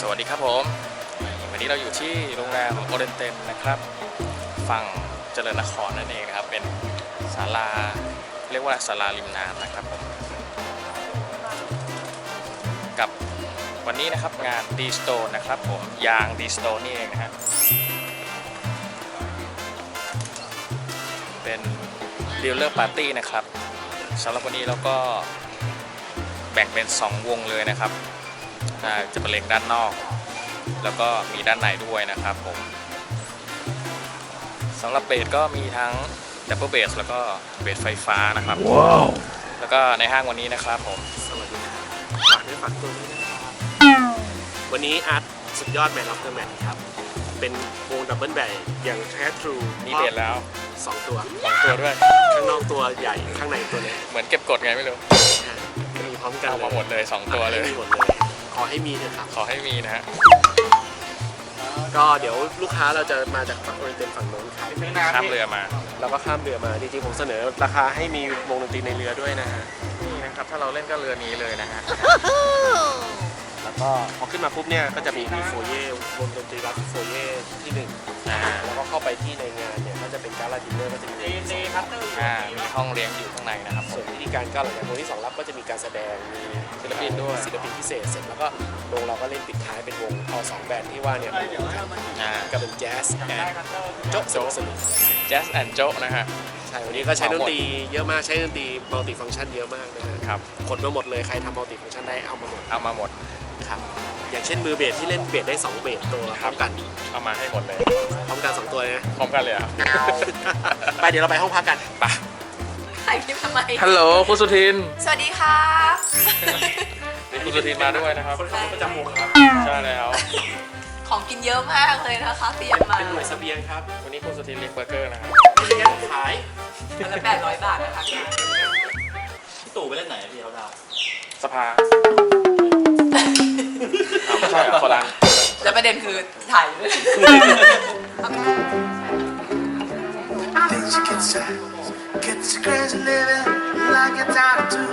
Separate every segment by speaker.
Speaker 1: สวัสดีครับผม วันนี้เราอยู่ที่โรงแรมโอเรนเตนนะครับ ฝั่งเจริญนครนั่นเองครับ เป็นศาลาเรียกว่าศาลาริมน้ำนะครับผมกับวันนี้นะครับงานดีสโตนนะครับผมยางดีสโตนนี่เองนะฮะเป็นดีลเลอร์ปาร์ตี้นะครับสำหรับวันนี้เราก็แบ่งเป็น 2 วงเลยนะครับ อ่าจะเป็นเลงด้านนอก แล้วก็มีด้านในด้วยนะครับผมสำหรับเบสก็มีทั้งดับเบิลเบสแล้วก็เบสไฟฟ้านะครับแล้วก็ในห้างวันนี้นะครับผม
Speaker 2: สวัสดีครับฝากด้วยฝากตัวนี้นะครับวันนี้อาร์ตสุดยอดแมนออฟเดอะแมทครับ เป็นวงดับเบิลแบกอย่างแท้ทรู
Speaker 1: มีเบสแล้ว
Speaker 2: สองตัว
Speaker 1: สองตัวด้วย
Speaker 2: ข้างนอกตัวใหญ่ข้างในตัวเล็ก
Speaker 1: เหมือนเก็บกดไงไม่รู้
Speaker 2: มีพร้อมกัน
Speaker 1: เอามาหมดเลยสองตัวเลย
Speaker 2: มีหมดเลย ขอให้มีเถอะครับ
Speaker 1: ขอให้มีนะฮะ
Speaker 2: ก็เดี๋ยวลูกค้าเราจะมาจากฝั่งโอเรนเตนฝั่งโน้นครับ
Speaker 1: ข้ามเรือมา
Speaker 2: เราก็ข้ามเรือมา จริงๆ ผมเสนอราคาให้มีวงดนตรีในเรือด้วยนะฮะ
Speaker 1: นี่นะครับ ถ้าเราเล่นก็เรือนี้เลยนะฮะ
Speaker 2: แล้วก็พอขึ้นมาปุ๊บเนี่ย ก็จะมีมีโฟเย่วงดนตรีรับโฟเย่ที่หนึ่ง
Speaker 1: อ่า
Speaker 2: แล้วก็เข้าไปที่ในงานเนี่ยก็จะเป็นการลาดินเนอร์ก็จะมีวงที่สอง
Speaker 1: อ่ามีห้องเลี้ยงอยู่ข้างในนะครับผ
Speaker 2: ส่ว
Speaker 1: ม
Speaker 2: นวิธีการก็หลังจากวงที่สองรับก็จะมีการแสดงมี
Speaker 1: ศิลปินด้วย
Speaker 2: ศิลปินพิเศษเสร็จแล้วก็วงเราก็เล่นปิดท้ายเป็นวงเอาสองแบรนด์ที่ว่าเนี่ยมาอยู่กัน
Speaker 1: อ่า
Speaker 2: ก็เป็นแจ๊สแอนโจ๊กสนุกสนุก
Speaker 1: แจ๊สแอนโจนะฮะ
Speaker 2: ใช่ วันนี้ก็ใช้ดนตรีเยอะมากใช้ดนตรีมัลติฟังก์ชันเยอะมากนะฮะ
Speaker 1: ครับ
Speaker 2: ขนมาหมดเลยใครทำมัลติฟังก์ชันได้เอามาหมด
Speaker 1: เอามาหมด
Speaker 2: ครับ อย่างเช่นมือเบสที่เล่นเบสได้สองเบสตัวพร้อมกัน
Speaker 1: เอามาให้หมดเลย
Speaker 2: พร้อมกันสองตัวนะ
Speaker 1: พร้อมกันเลยเหรอะ
Speaker 2: ไปเดี๋ยวเราไปห้องพักกัน
Speaker 1: ไป
Speaker 3: ถ่ายคลิปทำไม
Speaker 1: ฮัลโหลคุณสุทิน
Speaker 3: สวัสดีครับ
Speaker 1: นี่คุณสุทินมาด้วยนะครับ
Speaker 2: คนขับรถประจำวงครับ
Speaker 1: ใช่แล้ว
Speaker 3: ของกินเยอะมากเลยนะคะเตรียมมา
Speaker 2: เป็นหน่วยเสบียงครับ
Speaker 1: วันนี้คุณสุทินเลี้ยงเบอร์เกอร์นะครับ
Speaker 2: ไม่ใช่แค่ขาย
Speaker 3: วันละแปดร้อยบาทนะคะ
Speaker 4: พี่ตู่ไปเล่นไหนอะพี่เขาดาว
Speaker 1: สภา อ้าวไม่ใช่เหรอคนละ
Speaker 3: แล้วประเด็นคือถ่ายด้วย
Speaker 5: Things you get sad, get you crazy living like a tattoo.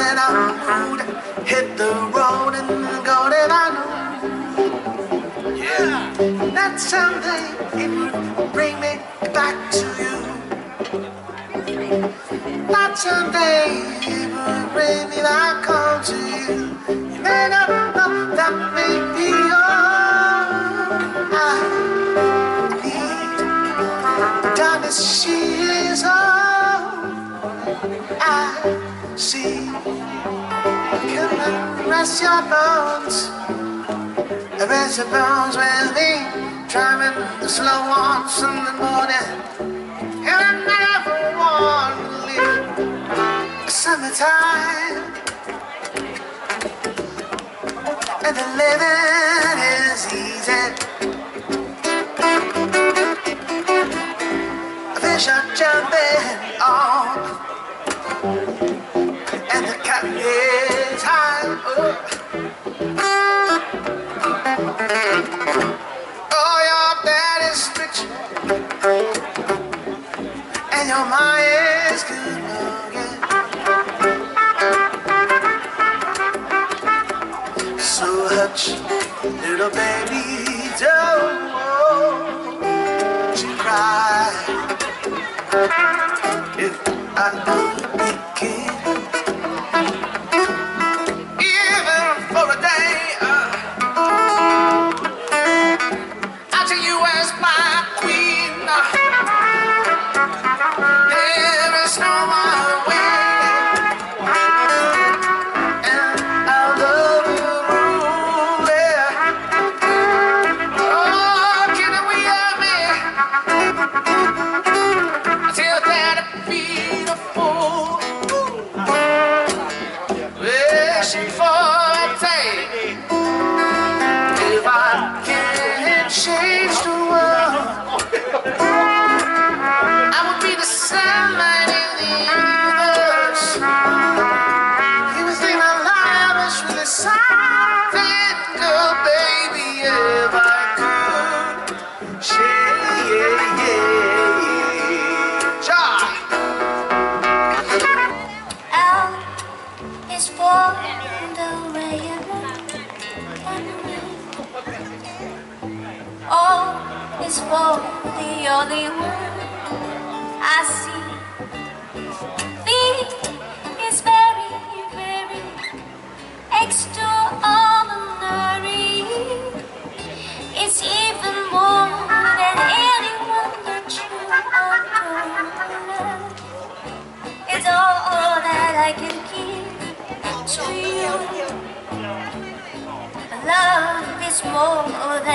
Speaker 5: And I'm rude, hit the road and go that I know. Yeah, that someday it would bring me back to you. That someday it would bring me back home to you. Rest your bones, rest your bones with me. Driving the slow ones in the morning, and never want. Summertime, and the living is easy. Fish are jumping So hush, little baby, don't you cry. If I could be king, even for a day, uh, I'll take you as my All is for the
Speaker 6: only one I see.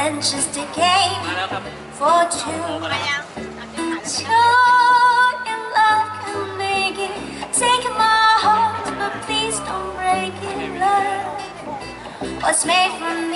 Speaker 6: Than just a game for two. So in love can make it. Take my heart, but please don't break it. Love, what's made for me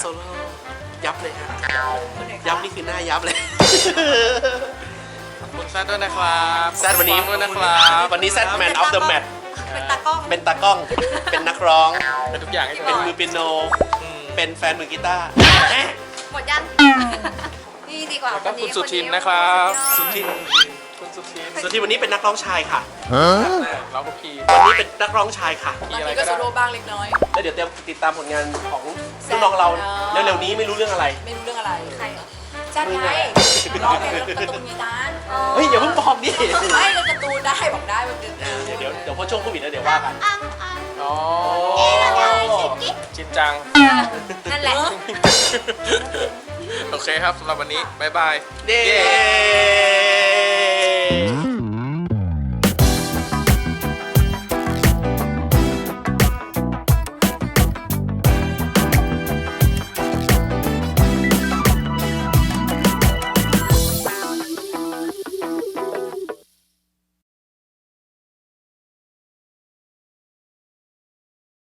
Speaker 2: โซโล่ยับเลยฮะยับนี่คือหน้ายับเลย
Speaker 1: ขอบคุณแซดด้วยนะครับ
Speaker 2: แซดวันนี้
Speaker 1: ขอบคุณนะครับ
Speaker 2: วันนี้แซดแมนออฟเดอะแมท
Speaker 3: เป็นตากล้อง
Speaker 2: เป็นตากล้อง เป็นนักร้อง
Speaker 1: เป็นทุกอย่างให้เธ
Speaker 2: เป็น
Speaker 1: อ
Speaker 2: มือเปียโน เป็นแฟนมือกีตาร์
Speaker 3: หมดยังนี่ดีกว่า
Speaker 1: แล้วก็
Speaker 3: วัน
Speaker 1: คุ
Speaker 3: นี้
Speaker 1: ณสุทิน
Speaker 3: วั
Speaker 1: นะครับ
Speaker 3: สุ
Speaker 1: สุ
Speaker 3: ดยอด
Speaker 1: ทินคุณ สุทิน
Speaker 2: ส่วนที่วันนี้เป็นนักร้องชายค่ะ
Speaker 1: เราก็พี
Speaker 2: วันนี้เป็นนักร้องชายค่ะ
Speaker 1: พี
Speaker 3: ตอน
Speaker 1: อะไร
Speaker 3: นี้
Speaker 1: ก็
Speaker 3: ก็โซ
Speaker 1: ได้
Speaker 3: โล่บ้างเล็กน้อย
Speaker 2: แล้วเดี๋ยวเตรียมติดตามผลงานของน้องๆเรา
Speaker 3: แซด
Speaker 2: เร็วๆนี้ไม่รู้เรื่องอะไร
Speaker 3: ไม่รู้เรื่องอะไรใครเหรอจัดไงร้องเพลงเรื่องการ์ตูนมีตาน
Speaker 2: เฮ้ยอย่าเพิ่งบอกดิ
Speaker 3: ไม่เรื่องการ์ตูนได้บอกได้แบบเดิม
Speaker 2: เดี๋ยวเดี๋ยวเดี๋ยวพอช่วงโควิดแล้วเดี๋ยวว่ากัน
Speaker 1: อ๋อชินจัง
Speaker 3: นั่นแหละ
Speaker 1: โอเคครับสำหรับวันนี้ บ๊ายบาย
Speaker 2: เย้ Aê!